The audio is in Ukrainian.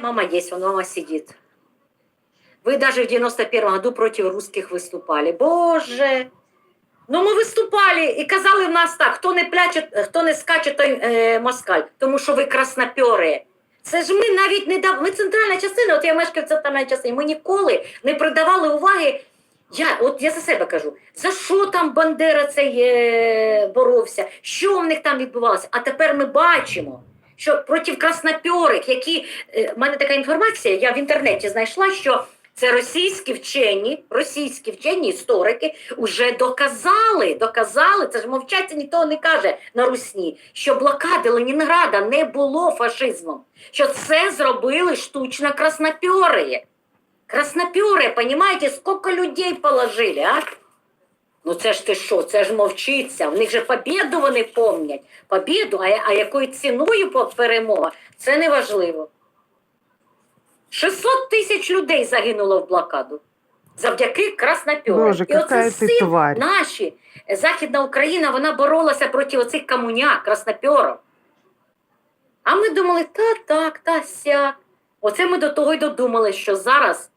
мама есть, он мама сидит. Вы даже в 91 году против русских выступали. Боже! Ну ми виступали і казали в нас так: хто не пляче, хто не скаче, той е, москаль, тому що ви краснопьори. Це ж ми навіть не дав. Ми центральна частина, от я мешкаю в центральній частині. Ми ніколи не придавали уваги. Я, от я за себе кажу, за що там Бандера цей е, боровся, що в них там відбувалося? А тепер ми бачимо, що проти краснопьорих, які е, в мене така інформація, я в інтернеті знайшла, що це російські вчені, російські вчені історики вже доказали, доказали, це ж мовчаться, ніхто не каже на Русні, що блокади Ленінграда не було фашизмом, що це зробили штучно краснопьори. Краснопьори, понимаете, сколько людей положили, а? Ну це ж ти що, це ж мовчиться. В них же побіду вони помнять. Побіду, а, а якою ціною перемога, це не важливо. 600 тисяч людей загинуло в блокаду завдяки краснопьорам. І оце тварь. наші е, Західна Україна вона боролася проти оцих комуняк, краснопьорів. А ми думали, та так, та сяк. Оце ми до того й додумали, що зараз